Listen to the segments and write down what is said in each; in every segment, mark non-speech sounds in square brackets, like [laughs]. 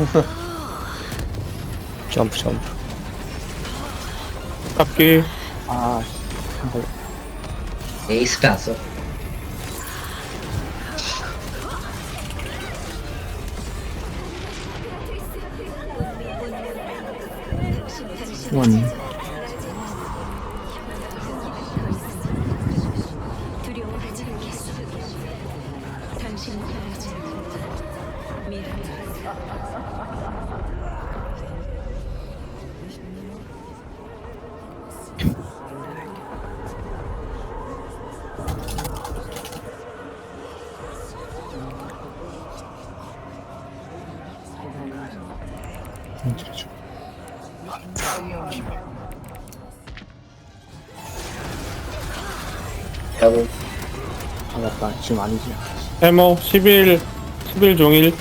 [laughs] 점프 점프 잡기 아, 한번 에이스페 안 써. 원. 여러분, 아, 맞다. 지금 아니지. 해머 11 11 종일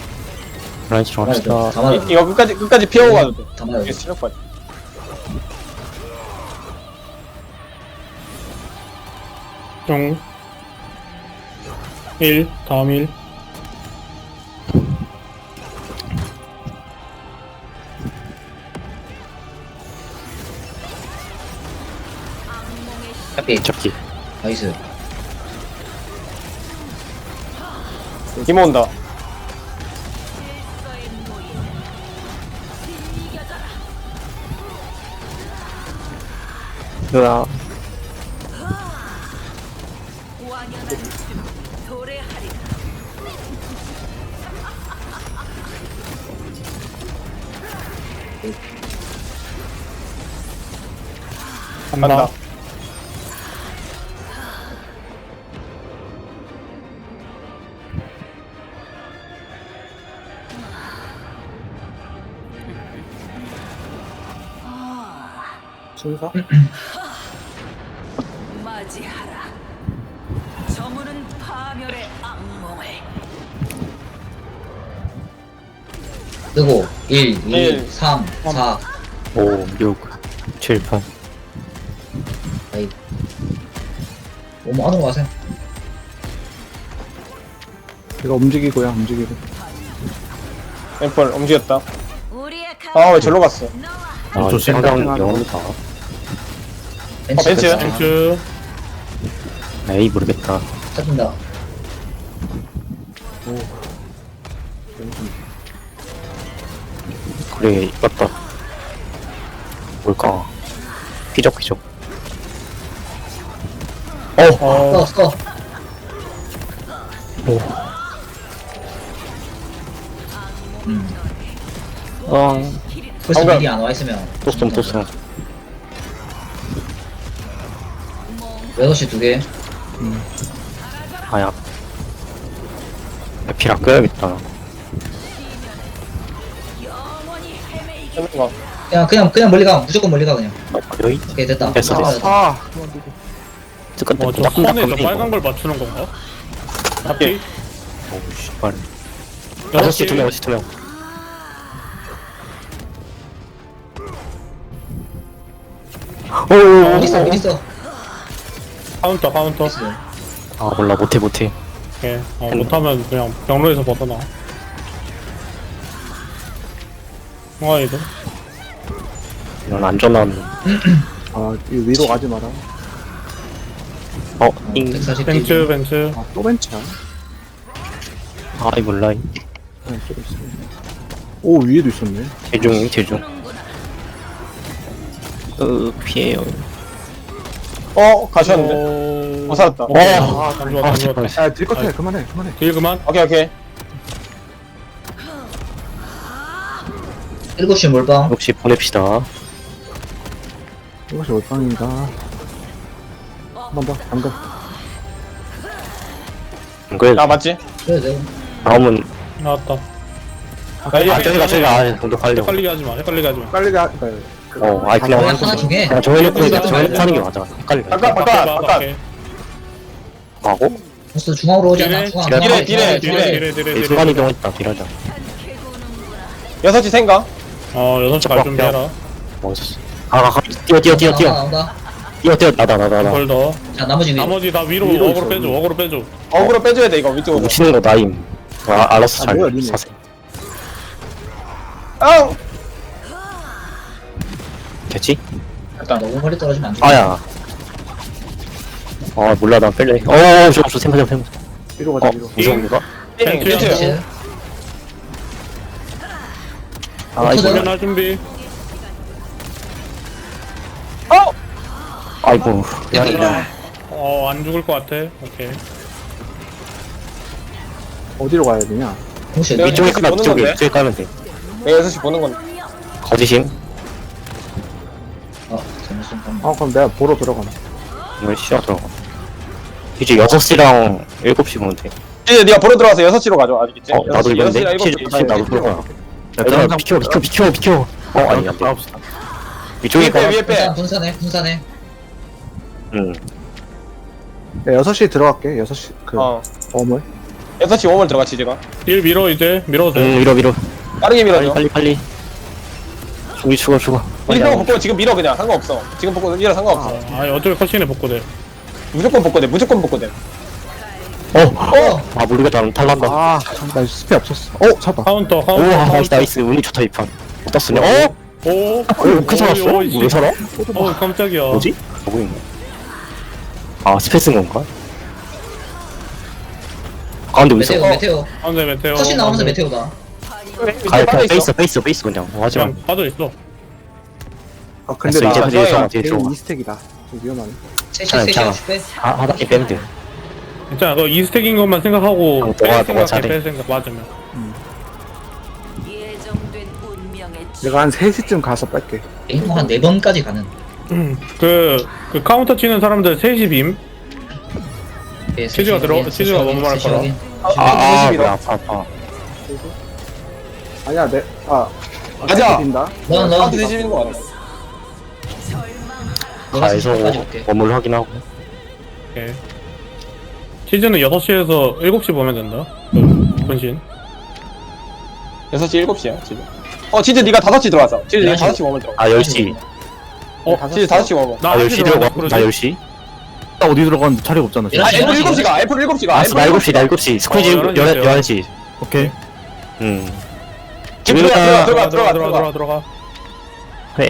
맞아. 갑시다 다 맞아. 이- 이거 끝까지 끝까지 피하고 가도 돼. 다 맞아. 이게 체력까지. 종1 다음 1 잡기. 잡기 나이스. 디모 온다. 으아 간다 간다. 순서? [clears throat] 맞이하라. 저물은 파멸의 악몽을. 뜨고 1, 2, 일, 3, 4. 5 6 7 8 너무 하는 거 가세요. 이거 움직이고요, 움직이고. 앰플 움직였다. 아 왜 절로 갔어? 아 조심. 상당 영어다 벤치. 벤츠. 벤츠 에이 모르겠다 찾는다. 그래 맞다 뭘까 휘적휘적 어 써, 써. 어 벌써 방금. 미리 안 와 있으면. 또쏨 또쏨 6시 두 개. 아야 에피라 끄야겠다. 그냥, 그냥, 그냥 멀리 가. 무조건 멀리 가, 그냥. 어, 여기 오케이, 됐다. 됐어, 됐어. 돼. 아, 뜨끈 어, 저 뜨끈 선에 저 따끈따끈 빨간 걸 맞추는 건가? 잡기? 어우 씨발. 6시 6시 두명 6시 두명. 미리 써, 미리 써. 카운터 카운터. 나이스. 아 몰라. 못해 못해. 오케이. 어, 못하면 그냥 경로에서 벗어나. 홍아이도 이런 안전한 아, 이 위로 가지 마라. 어 잉 140. 벤츠 벤츠 아, 또 벤치야? 아이 몰라 네, 또 있어. 오, 위에도 있었네. 대중 대중 으 피해요 어 가셨는데. 어... 어 살았다. 어, 아, 안 좋았다, 아안 좋았다. 아, 딜 컷 해. 그만해, 그만해. 딜 그만. 오케이 오케이. 7시 몰빵. 역시 보냅시다 이것이 올빵입니다. 한 번 더, 잠깐. 그래 나 맞지? 그래도 되고. 다음은 나왔다. 나 이리 아 저기가 저기가 아 공격하려고 헷갈리게 하지 마, 헷갈리게 하지 마. 빨리 가, 네. 그, 어 아이 그냥 그냥 하나 중에. 그냥 정해놓고 그냥 정해놓고 하는 게 맞아 헷갈려 바꿔, 바깥. 바꿔. 가고 보스 중앙으로 오지 않아? 딜해, 중앙. 딜해. 딜해, 딜해, 딜해. 순간 이동했다 딜하자 여섯 시 생각. 어, 여섯 갈 준비해라. 멋있어 아가 뛰어 뛰어 뛰어 뛰어 나온다. 뛰어 뛰어 나다 나다 나다 걸 더. 자, 나머지 위. 나머지 다 위로 위로 어그로 있어, 빼줘. 어그로 빼줘. 어그로 빼줘야 돼 이거 위쪽으로. 뭉치는 거 나임 아, 알았어 아, 잘 뭐야, 리네. 사세 앙! 됐지? 일단 너무 멀리 떨어지면 안 돼. 아야 아 몰라 난 뺄래 어어 저거 저 템포 템포 템포 위로 가자 어 위로 무서운가? 땡, 벤츠. 벤츠. 아 이거 훈련할 준비 아이고 미안해 어안 죽을 것 같아 오케이 어디로 가야 되냐 혹시 내가 위쪽에 보는 위쪽에 건데? 위쪽에 깔면 돼 내가 6시 보는 건데. 거짓임 어, 건. 아 그럼 내가 보러 들어가나 이거 시작 들어가 이제 6시랑 7시 보면 돼 이제 네가 보러 들어가서 6시로 가져. 알겠지? 어, 나도 6시, 이건데? 6시랑 7시. 7시 나도 들어가. 얘들아, 얘들아, 비켜, 비켜, 비켜, 비켜. 어, 아니, 안 돼. 위쪽에 위에 빼. 위에 빼. 분산, 분산해, 분산해. 응. 야 6시 들어갈게 6시 그 어. 어물 6시 5월 들어가, 지제가. 일 밀어 이제 밀어도 돼 응, 밀어, 밀어. 빠르게 빨리, 밀어줘. 빨리, 빨리. 우리 죽어, 죽어. 빨리 안 복고 지금 밀어, 그냥. 상관없어. 지금 복고 밀어, 상관없어. 아 어차피 컷신에 복구돼 무조건 복고 돼, 무조건 복고 돼. 어! 어! 아, 모르겠다. 난 탈란다. 아나 스페 없었어 어 잡아 카운터 오, 카운터 나이스, 나이스. 운이 좋다, 이 판. 어디다 쓰냐? 어? 오 어, 그 살았어? 오, 오, 왜 살아? 어 깜짝이야 뭐지? 저거 있네. 아, 스페 쓴 건가? 가운데 왜 있어? 메테오, 메테오. 가운데 메테오 컷신 나오면서 메테오다. 가, 빠져 그냥 있어. 페이스, 페이스, 페이스 그냥. 뭐 하지 마. 그냥 빠져있어 아 근데 됐어, 나 이제 뒤에 게임 들어가. 2스택이다 좀 위험하네 셋이, 괜찮아, 셋이, 괜찮아. 셋이 빼. 하, 하나씩 빼면 돼. 괜찮아 너 이스택인 것만 생각하고 어, 뺄 너가- 너가 생각해 잘해. 뺄 생각 맞으면 예정된 운명의 내가 한 3시쯤 가서 뺄게 게임 한네 번까지 가는. 그, 그 카운터 치는 사람들 3시 빔 예, 치즈가 셋이 들어- 치즈가 셋이 너무 많을 셋이 거라. 확인. 아, 아, 셋이 뭐야, 아파, 아파. 아니야 내아 가자. 빈다 너, 너, 카운트 되시는 거 같아. 내가 가에서 셋이 올게. 건물 확인하고. 오케이 치즈는 6시에서 7시 보면 된다 그 분신 6시, 7시야, 지금. 어, 치즈 네가 5시 들어와서. 치즈 네가 5시 오면 들어가. 아, 10시. 어? 치즈 5시 오면. 나 아, 10시 들어가. 나 10시? 나 어디 들어갔는데 자리가 없잖아 지금. 아, 11시, 애플 7시 가, 애플 7시 가. 알았어, 나 7시, 나 7시. 스퀴즈 어, 11시 11시. 오케이 응. 지금 들어가, 들어가, 들어가 들어가, 들어가 들어가. 들어가 들어가 네.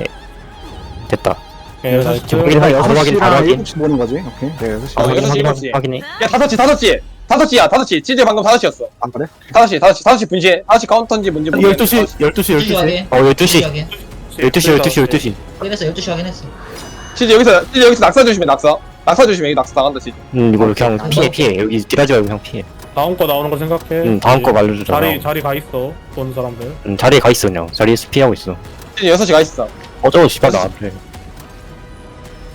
됐다. 오케이 나이스 확인, 바로 확인, 바로 6시랑 확인. 7시 보는 거지 오케이 내가 6시 아, 어, 확인, 6시, 확인, 7시. 확인해. 야, 5시, 5시. 5시야, 5시. 치즈 방금 5시였어. 안 그래? 5시, 5시, 5시 분실. 5시 카운터인지 뭔지 모르겠는데. 12시 12시 셋이 12시 확인. 어, 12시. 확인. 12시, 12시, 12시. 확인했어, 12시 확인했어. 치즈 여기서, 치즈 여기서 낙사 조심해, 낙사. 낙사 조심해, 여기 낙사 당한다, 치즈. 음, 이거 그냥 피해, 피해. 여기 딜하지 말고 그냥 피해. 다음 거 나오는 거 생각해 응, 다음 거 알려주잖아. 자리 자리 가 있어 보는 사람들 응, 자리에 가 있어, 그냥. 자리에서 피하고 있어. 치즈 6시 가 있어. 어쩌고 씨발 나한테.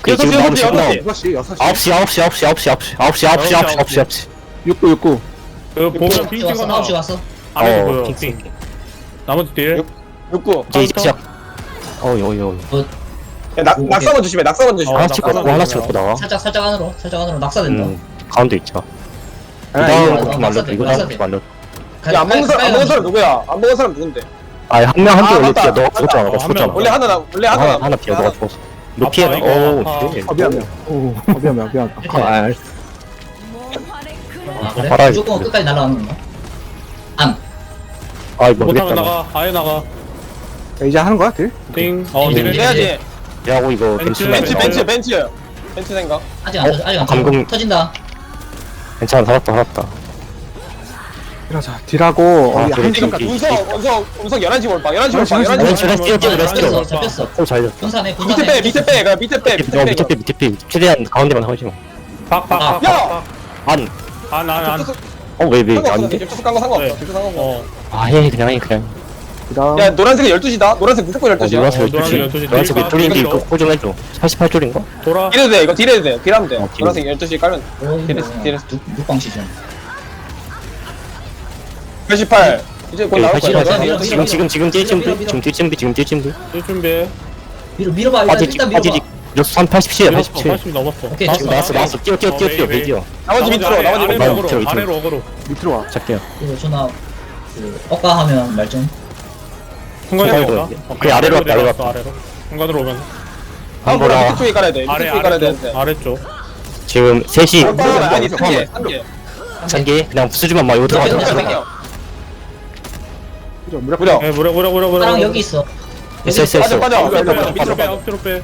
그래, 지금 나오면 지금 나오. 6시 6시 9시, 9시, 9시, 9시, 9시, 9시, 9시, 9시, 9시, 9시. 69 69그 보면 핑 찍어놔 9시 왔어. 안에 어, 보여 핑. 나머지 딜 6구. 이제, 이제 카 운터? 시작. 어, 여, 여. 야, 낙, 조심해, 낙사만 조심해. 어, 하나씩 나가면 갖고 하나씩 되냐. 갖고 나와. 살짝, 살짝 안으로, 살짝 안으로 낙사된다. 응, 가운데 있자. 아, 이거 이거 하나 낙사 좀 돼, 알려줘. 이거 낙사 하나 돼. 좀 알려줘. 야, 안 먹은 사람, 안 먹은 사람 누구야? 안 먹은 사람 누군데? 아니, 한 명, 한 아, 명 맞다. 올렸지. 너 죽었잖아, 너 어, 한 죽었잖아. 명. 원래 하나, 나, 원래 하나. 하나, 하나 피해, 너가 죽었어. 너 피해, 아파, 이거 오, 아파. 피해. 어 미안 미안 오 어, 미안 미안 미안 이렇게. 아 알았어 그 아, 그래? 팔아야지. 무조건 끝까지 날아가는 건가? 안. 아이, 못하면 모르겠다. 나가 아예 나가 야, 이제 하는 거야 딜? 띵어 음. 딜 해야지. 야고 이거 벤츠, 벤츠 벤츠, 벤츠. 벤츠, 벤츠. 벤츠 생각. 아직 안 어? 터져, 아직 안 감금. 터져. 터진다. 괜찮아, 살았다, 살았다. 이러자 딜하고 아, 어디 그래, 한 지금 시간 이- 운석, 운석, 운석 11시 몰빵, 11시 몰빵, 아, 11시 벤츠, 몰빵. 뛰어, 렛츠 뛰어. 잡혔어, 잡혔어. 오, 잘 됐어. 분산해, 밑에 분산해. 빼, 밑에 빼, 밑에 빼, 밑에 어, 빼. 밑에 빼, 밑에 빼. 최대한 가운데만 하지 마. 박 박박박안 야! 안. 안 안 어, 왜, 왜, 상관없어. 아닌데? 겹쳐서 깐거 상관없어. 네. 상관없어. 어 아, 해, 그냥 해, 그냥. 그 다음 야, 노란색이 12시다? 노란색 무조건 어, 12시야. 노란색 어, 노란색 12시. 12시. 노란색 딜 12시인데 봐, 이거 포좀 해줘. 88줄인가? 돌아 딜해도 돼, 이거 딜해도 돼. 딜하면 돼. 어, 딜. 노란색 12시 깔면 돼. 어, 딜했어, 딜했어. 육방 시즌. 88. 이제 곧 예, 나올 거야. 88. 노란색 밀어, 12시. 지금, 지금, 지금 뛸 준비. 지금 뛸 준비, 지금 뛸 준비. 딜 준비해 밀어, 밀어봐, 일단. 밀어봐. 한 87이야, 밀었어 87. 80 넘었어 오케이, 지금 나왔어, 나왔어. 뛰어, 뛰어, 뛰어, 뛰어, 메이, 뛰어. 나머지 밑으로, 나머지 밑으로. 밑으로. 아래로 어그로 밑으로 와 잘게요. 이거 존나, 그, 억가하면 말 좀. 순간으로 순간으로 올라 올라. 그래, 아래로 왔다, 아래로 내려왔어, 아래로 순간으로 오면 뭐라. 보라 쪽에 깔아야 돼. 아래 쪽에 깔아야 아래쪽 되는데. 아래쪽 지금 3시. 어, 아니, 3개, 3개. 산개 그냥 이거 들어가, 들어가. 땡겨. 터져 무력 무력. 예, 무려 무려 무려 무려. 파랑 여기 있어 있어 있어 빠져 있어 빠져. 밑으로. 빼, 밑으로 빼.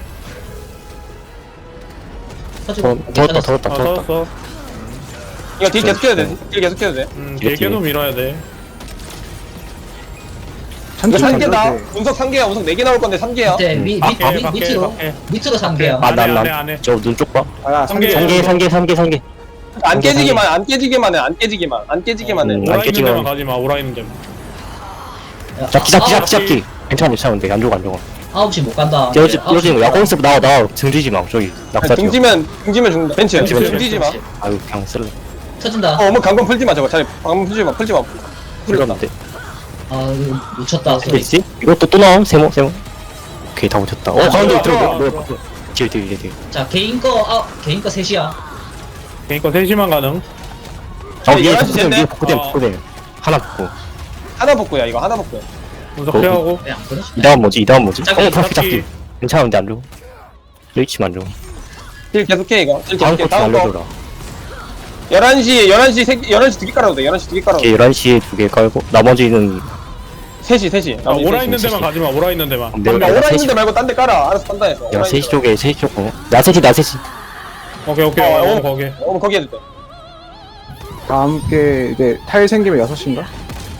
터지고 더 더웠다 아, 더웠다 더웠다 터졌어. 이거 딜 계속 해야 돼. 딜 계속 해야 돼. 음, 이렇게. 밀어야 돼. 이거 천천히 3개다. 던져도 돼. 운석 3개야. 운석 4개 나올 건데 3개야. 밑에 위, 밑, 밖에, 밑, 밖에, 밑으로 밖에. 밑으로 3개야 안 해, 안 해, 안 아난난 해. 저 눈쪽 봐. 아야 삼 개. 3개 3개 3개 3개 3개. 안 깨지기만 안 깨지기만 해. 안 깨지기만. 안 깨지기만 해. 음. 오라 있는. 데만 가지 마. 오라 있는 데만. 잡기 잡기 아, 잡기 잡기. 괜찮아 괜찮아 근데 안 죽어 안 죽어. 9시 못 간다 아홉 시 뛰어지는 못 거야. 거기서 나와 나와 등지지 마 저기 낙사 뛰어. 등지면 등지면 죽는다. 벤츠. 등지지 마. 아유 그냥 쓸래. 터진다 어, 어머 강건 풀지 마 저거. 잘 방금 풀지 마. 풀지 마. 풀렸는데. 아 이거 놓쳤다 소리 되지? 이것도 또 나옴 세모 세모. 오케이 다 붙였다. 어 아, 가운데 들어와, 너 뒤에 뒤에 뒤에 뒤에. 자 개인 거 아, 개인 거 3시야 그러니까 3시만 가능. 어 위에 11시 복구됨 됐네? 위에 복구됨 어. 복구됨. 하나 복구. 하나 복구야 이거 하나 복구야. 분석 어, 피하고. 왜안 끊어지? 이 다음 뭐지? 이 다음 뭐지? 잡기, 어 잡기 잡기. 괜찮은데 안 죽어. 일치만 안 죽어. 딜 계속해 이거. 딜 다음 계속해. 코치 다음 거. 알려줘라. 11시 11시 세 11시 두 개 깔아도 돼. 11시 두 개 깔아도 돼. 오케이 11시에 두 개 깔고 나머지는 3시 3시. 아, 오라 있는 셋이. 데만 가지 마. 오라 있는 데만. 내가 나 오라 3시 있는데 말고 딴 데 깔아. 알아서 딴다 해서. 야 3시 쪽에 3시 쪽 거. 나 3시 나 3시. 오케이, 오케이. 어, 어, 어. 거기. 어, 거기 해도 돼. 다음 게 이제 타일 생기면 6시인가?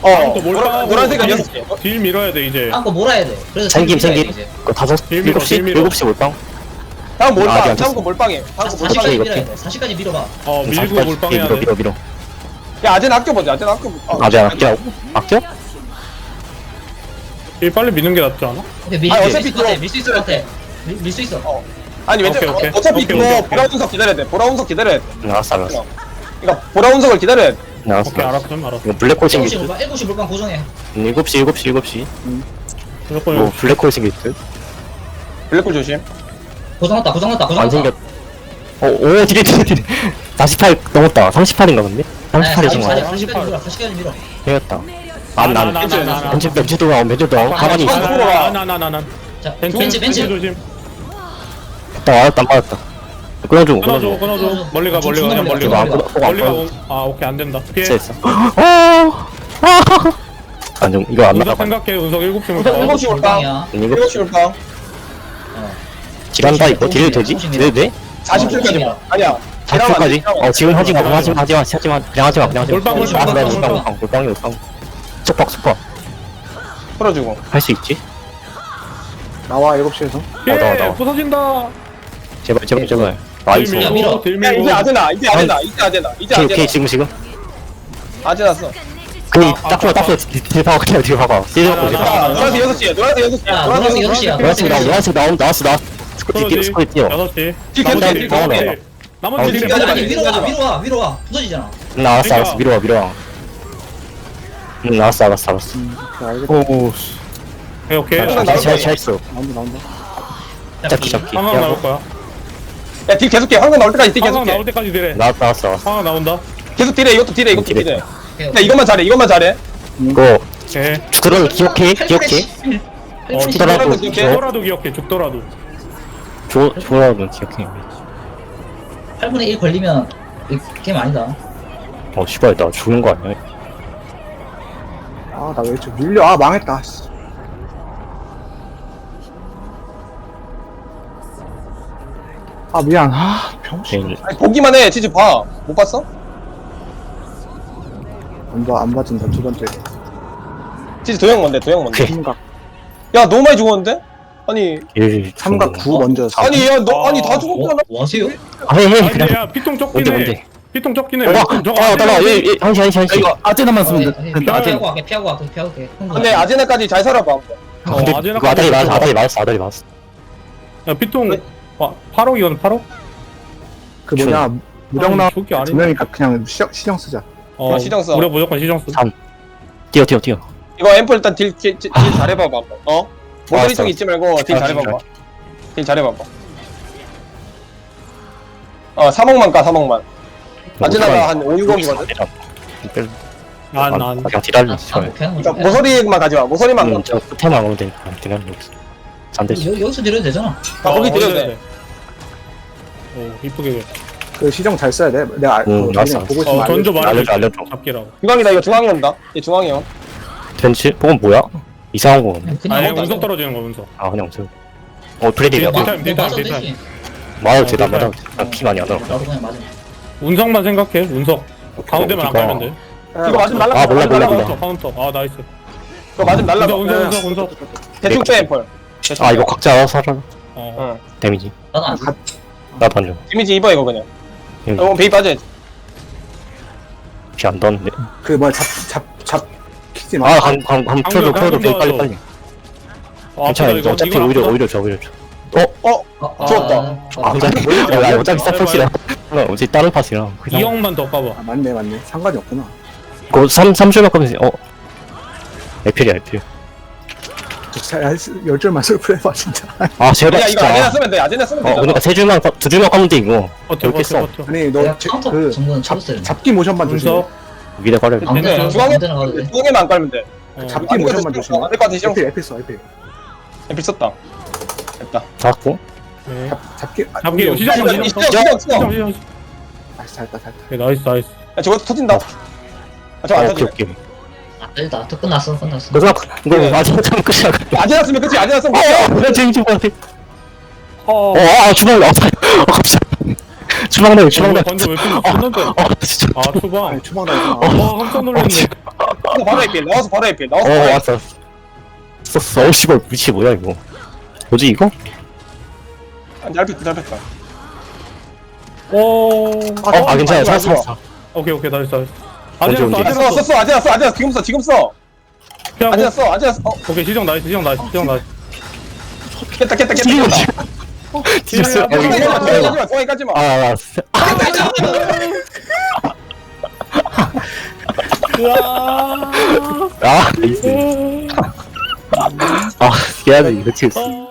어. 또 몰빵하고. 노란- 노란색은 아니, 6시. 딜 밀어야 돼, 이제. 한거 몰아야 돼 그래서 생김 지금 밀어야 생김. 돼, 이제. 그 다섯 밀어, 7시 딜 밀어. 7시 몰빵. 다음 아, 몰빵. 아직 안 다음 거 몰빵해. 다음 거 사- 몰빵해. 40까지 이거 밀어야 피- 돼 40까지 밀어봐 어, 밀고 40까지 몰빵해야 밀어 돼. 밀어 밀어. 야 아재는 아껴보자. 아재는 아껴. 아직 안 아껴? 아껴? 딜 빨리 미는 게 낫지 않아? 오케이 밀, 아니, 밀수 어차피 있을 것 같아 또- 밀수 있을 것 같아 밀- 밀수 있어 어. 아니 오케이, 오케이. 어, 어차피 오케이, 그거 오케이, 오케이. 보라 운석 기다려야 돼. 보라 운석 기다려야 돼. 응, 알았어 알았어. 그러니까 보라 운석을 기다려야 돼. 응, 알았어. 오케이, 알았어. 알았어. 이거 블랙홀 7시 생길 듯. 물방 7시 물방 고정해 7시 7시 7시. 무조건 뭐 블랙홀 생길 듯. 블랙홀 조심. 고정났다 고정났다 안 고정났다 생겼. 어, 오, 딜이, 딜이, 딜이. 48 넘었다. 38인가 본데? 38이 지금 40까지 아니야? 40까지 밀어 40까지 밀어 되었다. 아, 안, 나, 난. 나, 나, 나, 나. 벤츠, 벤츠 동안, 벤츠 동안. 가만히 아, 있어. 아, 아, 나, 나, 나, 나. 자 벤츠, 벤츠 조심. 안 맞았다. 끊어줘, 끊어줘, 끊어줘. 끊어줘. 멀리 가, 멀리 가, 그냥 멀리 이거 가. 안 끊어, 안 멀리 가. 끊어. 아, 오케이, 안 된다. 피해. 됐어, 됐어. [laughs] 어, 아, 안 좀, 이거 안 운석 나가. 생각해, 운석 7시면 운석 가. 일곱 시 올까? 물방이야 이거 7시 올까? 딜한다, 이거. 딜해도 되지? 딜해도 돼? 40초까지 아니야. 40초까지? 어, 지금 하지 마, 하지 마, 하지 마, 하지 마. 그냥 하지 마, 그냥 하지 마. 몰빵, 몰빵, 아, 그래, 몰빵, 몰빵, 몰빵. 몰빵, 속박, 속박. 풀어주고. 할 수 있지? 나와 7시에서 피해, 나와, 나와. 부서진다. 제발, 제발, 제발. 나이스. 딜 야, 밀고, 밀어. 딜야 밀고. 이제 아재나. 이제 아재나. 이제 아재나. 이제 오케이, 오케이. 지금, 지금. 아재났어. 그, 아, 딱 좋아, 아, 딱 좋아. 딜 봐봐, 그냥 딜 봐봐. 딜 아, 봐봐, 딜 나, 봐봐. 나, 자, 나. 노란색 6시야. 노란색 6시야. 야 노란색 6시야. 6시야 노란색 나와, 노란색 나와, 나왔어, 나왔어. 스코티 뛰어, 6시, 스코티 뛰어. 6시. 딜 나머지 계속 딜, 나와, 나머지. 나와. 아니 위로 와 위로 와 위로 와 부서지잖아 나 알았어, 알았어. 그러니까. 밀어와, 밀어와. 응, 알았어, 알았어, 알았어. 자 알겠다 오, 오케이, 오케이. 나올 잘, 거야. 잘, 잘 했어. 나온다 나온다 잡기, 잡기. 상황 야, 나올 거야. 야, 딜 계속해. 황금 나올 때까지 딜 상황 나올 계속해. 때까지 딜해. 나왔다, 나왔어, 나왔어. 상황 나온다. 계속 딜해. 이것도 딜해. 이것도 딜해. 야, 이것만 잘해. 이것만 잘해. 이거, 오케이. 죽더라도 기억해, 기억해. 어, 죽더라도, 기억해. 죽더라도 기억해, 죽더라도. 조, 좋아하면 기억해. 8분의 1 걸리면 이 게임 아니다 어, 씨발, 나 죽는 거 아니야? 아 나 왜 이렇게 밀려 아 망했다 씨. 아 미안 아 병신 괜히. 아니, 보기만 해. 진짜 봐. 못 봤어? 안 봐 안 봐준다 두 번째 진짜 도형 뭔데? 도형 뭔데? 삼각 야, 너무 많이 죽었는데? 아니, 일, 삼각 거. 9 먼저 사- 아니, 야, 너, 아, 아니, 다 어? 죽었잖아. 뭐 하세요? 아, 아니, 그냥. 야, 피통 뭔데, 해. 뭔데? 피통 해. 어, 저거 어. 되는데. 일, 일, 한시, 한시, 한시. 이거 아재나만 쓰면 어, 돼. 예, 된다. 피하고 아재. 피하고 갈게 피하고 갈게 피하고 갈게 근데 아제나까지 잘 살아봐. 아, 근데 어, 아재나 그거 아다리 맞았어, 아다리 맞았어, 아다리 맞았어. 야, 피통. 와, 8억이건 8억? 그 뭐냐 무력 나와 아니 두 명이니까 그냥 시정, 시정 쓰자 어, 그럼 시정 써. 우리 무조건 시정 써. 삼. 뛰어, 뛰어, 뛰어. 이거 앰플 일단 딜, 딜, 딜 잘해봐봐. 한번. 어? 모서리 쪽 잊지 말고 딜 아, 잘해봐봐. 딜 잘해봐봐. 어, 3억만 까, 3억만. 아제나가 한 5, 6억이거든? 난, 아, 난. 그냥 딜할래, 아 저래. 그렇게 하는 그러니까 모서리만 가지 마. 모서리만 가. 응, 저 끝에만 오면 되니까. 딜할래. 안 되지. 여, 여기서 드려도 되잖아 아, 거기 어, 드려도 어디서 돼. 오, 이쁘게 돼. 그 시정 잘 써야 돼 내가 알- 응, 그거 알았어, 그냥 보고 어, 있으면 던져 알려줄게. 말해. 알려줘, 알려줘. 잡기라고. 중앙이다, 이거 중앙이 온다. 얘 중앙이 온. 벤치? 그건 뭐야? 이상한 거 같네. 그냥 아니 먹어. 운석 떨어지는 거 운석 아, 그냥 없어. 어, 프레디가. 딜- 마- 딜타임, 뭐 맞아도 딜타임, 되지. 맞아도 돼, 어, 나 맞아도 돼. 난피 많이 안 들어. 나도 그냥 맞아. 운석만 생각해 운석 가운데만 안? 가면 돼 이거 맞으면 날라. 아, 몰라, 몰라, 카운터 카운터 아 나이스 이거 맞으면 날라. 운석 운석 운석 운석 대충 빼 펄. 대충 아, 빼. 이거 각자 알아서 하라. 어 응. 데미지. 나는 안안 줘. 데미지 입어 이거 그냥. 이거 베이 빠져야지. 피안 떴는데. 그 뭐야 잡잡잡 키지 마 아, 한, 한, 한, 풀어도, 풀어도 돼. 빨리, 빨리. 아, 괜찮아, 이거 어차피 오히려. 오히려 줘, 오히려 줘. 어? 아, 좋았다. 아, 아, 어차피, 아, 어차피 사포시 라. 어차피 다른 팟이라. 이 형만 더 까봐 아 맞네 맞네 상관이 없구나 그거 3, 3줄만 까면, 어. 에필이야, 에필. 열 줄만 슬프해봐 진짜 아, 제발, 야 이거 아제나 진짜. 쓰면 돼. 아제나 쓰면 어, 되잖아. 그러니까 세 줄만, 까- 두 줄만 까면 돼, 이거. 버텨 이렇게 버텨 써. 버텨 아니 내가 너 제- 카운터 그 정보는 잡, 쳐줬어야 돼. 잡기 모션만 조심해 운석 위에 깔아야 돼. 아무 데나 네. 가도 아무 데나 가도 돼. 두 개만 안 깔면 돼. 어. 잡기 아니, 모션만 조심해 안될것 같아, 시험. 에피 에피 써 에피 에필 썼다. 됐다. 잡고. 네. 잡기 아, 잡기 이거- 시작 시작, 시작 시작, 시작 시작, 시작. 시작 시작 아 잘했다 잘했다 오케이, 나이스 나이스 야 저거 터진다. 아 저거 어, 안 오케이, 터지네. 오케이. 아, 일단 또 끝났어 끝났어. 그거, 이거 네. 맞아, 참 끝이야. 아제나 쓰면 그치? 아제나 쓰면 어, 그치? 그래, 재밌을 것 같아. 어 어, 아, 주방. 어, 갑자기. 주방 나요, 주방 나요. 번지 왜 이렇게 죽는데 어, 진짜. 아 초반 아니 주방 나있잖아 와 깜짝 놀랐네 나와서 바로 에필. 나와서 바로 에필. 나와서 어, 바로 에필. 왔어. 썼어. 어, 씨발, 위치 뭐야, 이거. 뭐지, 이거? 아, 얇혔다 얇혔다. 오 어, 아, 괜찮아. 아이고, 살았어. 오케이 오케이 나이스 나이스 언제, 아제나 언제? 아, 써, 아제나 써, 써, 아제나 써, 아제나 지금 써, 지금 써. 피하고 아제나 써, 아제나 써. 어, 오케이 시정 나이스 시정 나이스 시정 나이스 깼다, 깼다, 깼다, 이거 깼다. 뒤졌어. 야, 이거. 가지 마, 마, 중앙에 가지 마. 아, 알았어. 으아 아, 나이스. 아, 해야지, 이거 치웠어.